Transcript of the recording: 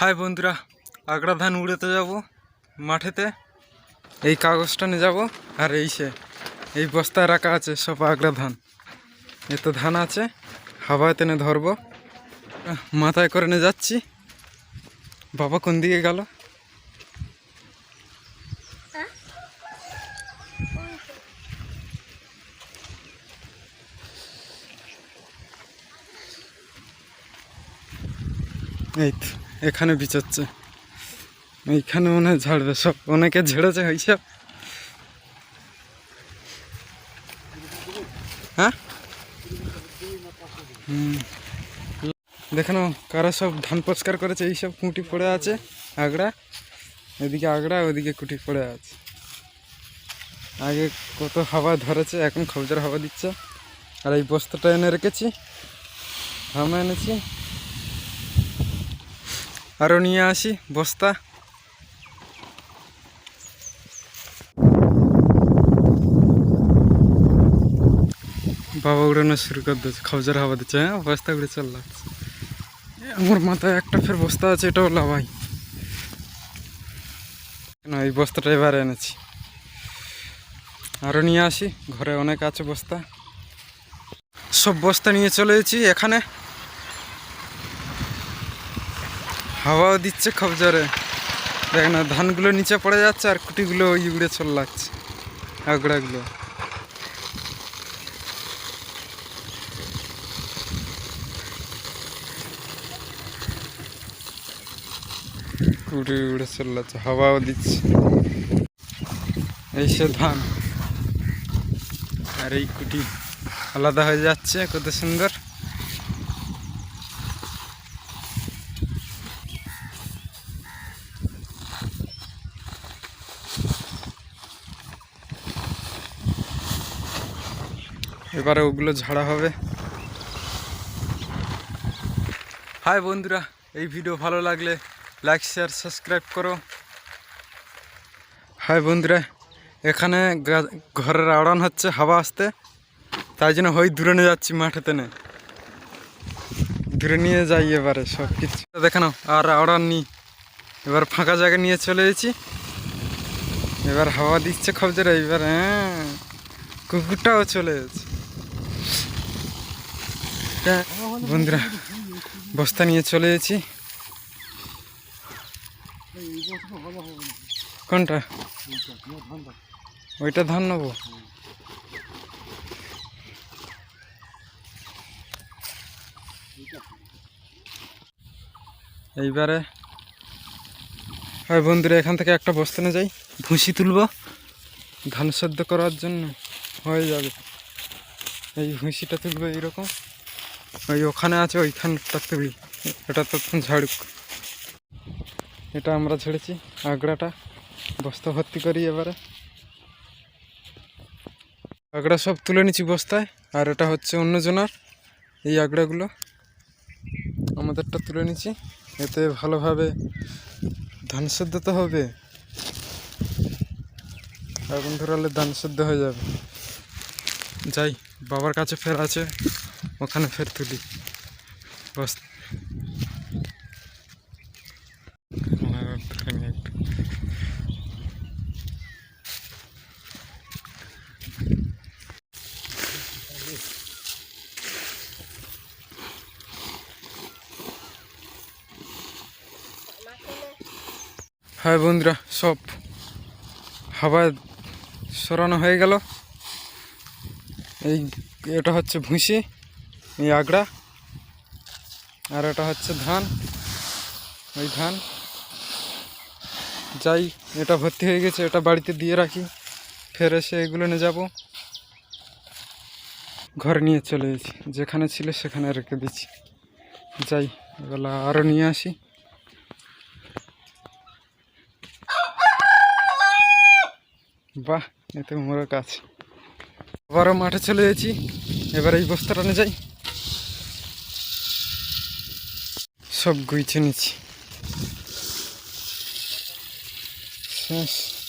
High বন্ধুরা আগড়া ধান উড়েতে যাব, মাঠেতে। এই কাগজটা নিয়ে যাব, আর এই সে, এই বস্তায় রাখা আছে সব আগড়া ধান এত ধান আছে হাওয়ায় টেনে ধরবো। মাথায় করে নিয়ে যাচ্ছি। বাবা কোন দিকে গেল? এই তো। এখানে বিচচ্ছে এইখানে মনে হয় ঝাড়বে সব অনেকে ঝেড়েছে এইসব হ্যাঁ? দেখেন কারা সব ধান পরিষ্কার করেছে? এইসব কুটি পড়ে আছে আগড়া এদিকে আগড়া ওদিকে কুটি পড়ে আছে। আগে কত হাওয়া ধরেছে, এখন খবজার হাওয়া দিচ্ছে। আর এই বস্তাটা এনে রেখেছি। হামা এনেছি। আরও নিয়ে আসি, বস্তা। বাবা উড়ানো শুরু করে দিচ্ছে খবজার হাওয়া দিচ্ছে হ্যাঁ বস্তা উড়ে চল লাগছে আমার মাথায় একটা ফের বস্তা আছে এটাও লাভাই না, এই বস্তাটা এবার এনেছি। আরও নিয়ে আসি, ঘরে অনেক আছে বস্তা। সব বস্তা নিয়ে চলে এখানে। হাওয়াও দিচ্ছে খুব জোরে। দেখ না, ধানগুলো নিচে পড়ে যাচ্ছে আর কুটিগুলো ওই উড়ে চল লাগছে, আগড়াগুলো। কুটি উড়ে চল যাচ্ছে হাওয়াও দিচ্ছে। এই সে ধান। আর এই কুটি আলাদা হয়ে যাচ্ছে, কত সুন্দর। এবারে ওগুলো ঝাড়া হবে। হাই বন্ধুরা, এই ভিডিও ভালো লাগলে লাইক শেয়ার সাবস্ক্রাইব করো। হাই বন্ধুরা, এখানে ঘরের আড়ান হচ্ছে হাওয়া আসতে, তাই জন্য হই দূরে নিয়ে যাচ্ছি মাঠেতে নে দূরে নিয়ে যাই এবারে সব কিছু দেখানো আর আড়ান নি এবার ফাঁকা জায়গা নিয়ে চলে এসেছি। এবার হাওয়া দিচ্ছে খুব জোরে এবার হ্যাঁ কুকুরটাও চলে এসেছে। তা বন্ধুরা, বস্তা নিয়ে চলে এসেছি। কোনটা? ওইটা ধান নেব। এইবারে হয় বন্ধুরা, এখান থেকে একটা বস্তা নিয়ে যাই, ভুসি তুলবো। ধান সেদ্ধ করার জন্য হয়ে যাবে। এই ভুসিটা তুলবো এইরকম। ওই ওখানে আছে ওইখানটা তুলি এটা তখন ঝাড়ুক। এটা আমরা ছেড়েছি আগড়াটা বস্তা ভর্তি করি এবারে। আগড়া সব তুলে নিচ্ছি বস্তায়, আর এটা হচ্ছে অন্যজনার এই আগড়াগুলো আমাদেরটা তুলে নিচ্ছি, এতে ভালোভাবে ধান সেদ্ধ তো হবে। আগুন ধরালে ধান সেদ্ধ হয়ে যাবে। যাই, বাবার কাছে ফের আছে। ওখানে ফের তুলি। বস। হ্যাঁ বন্ধুরা, সব হাওয়ায় সরানো হয়ে গেল। এই, এটা হচ্ছে ভুসি এই আগড়া আর এটা হচ্ছে ধান। ওই ধান। যাই, এটা ভর্তি হয়ে গেছে, এটা বাড়িতে দিয়ে রাখি। ফের এসে এগুলো নিয়ে যাব। ঘরে নিয়ে চলে গেছি যেখানে ছিল সেখানে রেখে দিচ্ছি। যাই, এগুলো আরও নিয়ে আসি। বাহ, এতে মোরগ কাজ আবারও মাঠে চলে গেছি এবার এই বস্তাটা নিয়ে যাই। সব গুইছে নিচ্ছি। শেষ।